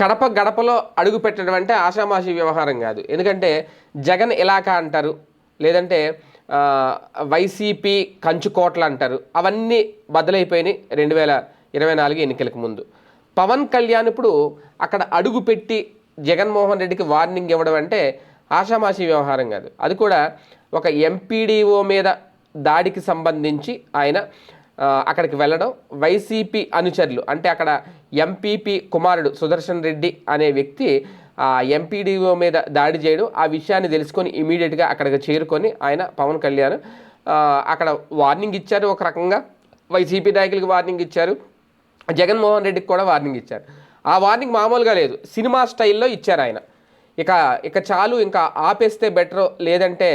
కడప గడపలో అడుగు పెట్టడం అంటే ఆషామాషి వ్యవహారం కాదు. ఎందుకంటే జగన్ ఇలాకా అంటారు లేదంటే వైసీపీ కంచుకోట్ల అంటారు. అవన్నీ బదులైపోయినాయి రెండు వేల ఇరవై నాలుగు ఎన్నికలకు ముందు. పవన్ కళ్యాణ్ ఇప్పుడు అక్కడ అడుగు పెట్టి జగన్మోహన్ రెడ్డికి వార్నింగ్ ఇవ్వడం అంటే ఆషామాషి వ్యవహారం కాదు. అది కూడా ఒక ఎంపీడీఓ మీద దాడికి సంబంధించి ఆయన అక్కడికి వెళ్ళడం. వైసీపీ అనుచరులు అంటే అక్కడ ఎంపీపీ కుమారుడు సుదర్శన్ రెడ్డి అనే వ్యక్తి ఆ ఎంపీడీఓ మీద దాడి చేయడం ఆ విషయాన్ని తెలుసుకొని ఇమీడియట్గా అక్కడికి చేరుకొని ఆయన పవన్ కళ్యాణ్ అక్కడ వార్నింగ్ ఇచ్చారు ఒక రకంగా. వైసీపీ నాయకులకి వార్నింగ్ ఇచ్చారు. జగన్మోహన్ రెడ్డికి కూడా వార్నింగ్ ఇచ్చారు. ఆ వార్నింగ్ మామూలుగా లేదు. సినిమా స్టైల్లో ఇచ్చారు ఆయన. ఇక ఇక చాలు ఇంకా ఆపేస్తే బెటర్ లేదంటే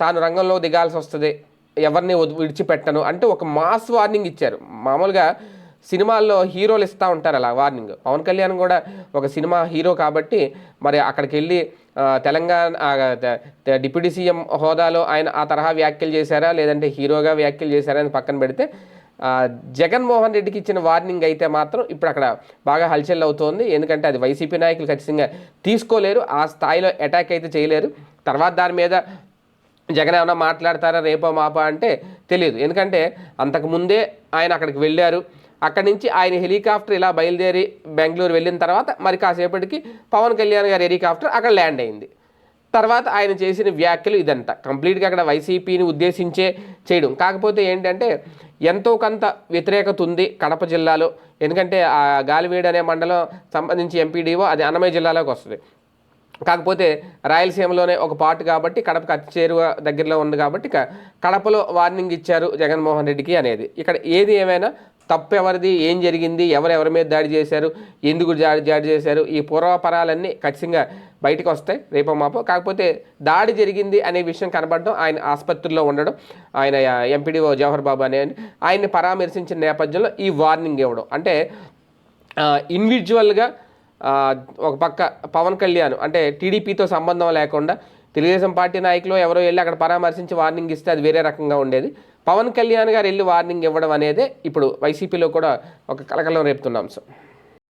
తాను రంగంలో దిగాల్సి వస్తుంది. ఎవరిని విడిచిపెట్టను అంటే ఒక మాస్ వార్నింగ్ ఇచ్చారు. మామూలుగా సినిమాల్లో హీరోలు ఇస్తూ ఉంటారు అలా వార్నింగ్. పవన్ కళ్యాణ్ కూడా ఒక సినిమా హీరో కాబట్టి మరి అక్కడికి వెళ్ళి తెలంగాణ డిప్యూటీ సీఎం హోదాలో ఆయన ఆ తరహా వ్యాఖ్యలు చేశారా? లేదంటే హీరోగా వ్యాఖ్యలు చేశారా అని పక్కన పెడితే జగన్మోహన్ రెడ్డికి ఇచ్చిన వార్నింగ్ అయితే మాత్రం ఇప్పుడు అక్కడ బాగా హల్చల్ అవుతోంది. ఎందుకంటే అది వైసీపీ నాయకులు ఖచ్చితంగా తీసుకోలేరు. ఆ స్థాయిలో అటాక్ అయితే చేయలేరు. తర్వాత దాని మీద జగన్ ఏమైనా మాట్లాడతారా రేపో మాపా అంటే తెలియదు. ఎందుకంటే అంతకుముందే ఆయన అక్కడికి వెళ్ళారు. అక్కడి నుంచి ఆయన హెలికాప్టర్ ఇలా బయలుదేరి బెంగళూరు వెళ్ళిన తర్వాత మరి కాసేపటికి పవన్ కళ్యాణ్ గారి హెలికాప్టర్ అక్కడ ల్యాండ్ అయింది. తర్వాత ఆయన చేసిన వ్యాఖ్యలు ఇదంతా కంప్లీట్గా అక్కడ వైసీపీని ఉద్దేశించే చేయడం. కాకపోతే ఏంటంటే ఎంతో కొంత వ్యతిరేకత ఉంది కడప జిల్లాలో. ఎందుకంటే ఆ గాలివీడు అనే మండలం సంబంధించి ఎంపీడీఓ అది అన్నమయ్య జిల్లాలోకి వస్తుంది. కాకపోతే రాయలసీమలోనే ఒక పార్ట్ కాబట్టి కడపకు అతి చేరువ దగ్గరలో ఉంది కాబట్టి కడపలో వార్నింగ్ ఇచ్చారు జగన్మోహన్ రెడ్డికి అనేది. ఇక్కడ ఏది ఏమైనా తప్పు ఎవరిది ఏం జరిగింది ఎవరు ఎవరి మీద దాడి చేశారు ఎందుకు దాడి దాడి చేశారు ఈ పూర్వపరాలన్నీ ఖచ్చితంగా బయటకు వస్తాయి రేపో మాపో. కాకపోతే దాడి జరిగింది అనే విషయం కనబడడం ఆయన ఆసుపత్రిలో ఉండడం ఆయన ఎంపీడీఓ జవహర్ బాబు అనే ఆయన- ఆయన్ని పరామర్శించిన నేపథ్యంలో ఈ వార్నింగ్ ఇవ్వడం. అంటే ఇండివిజువల్గా ఒక పక్క పవన్ కళ్యాణ్ అంటే టీడీపీతో సంబంధం లేకుండా తెలుగుదేశం పార్టీ నాయకులు ఎవరో వెళ్ళి అక్కడ పరామర్శించి వార్నింగ్ ఇస్తే అది వేరే రకంగా ఉండేది. పవన్ కళ్యాణ్ గారు వెళ్ళి వార్నింగ్ ఇవ్వడం అనేదే ఇప్పుడు వైసీపీలో కూడా ఒక కలకలం రేపుతున్న అంశం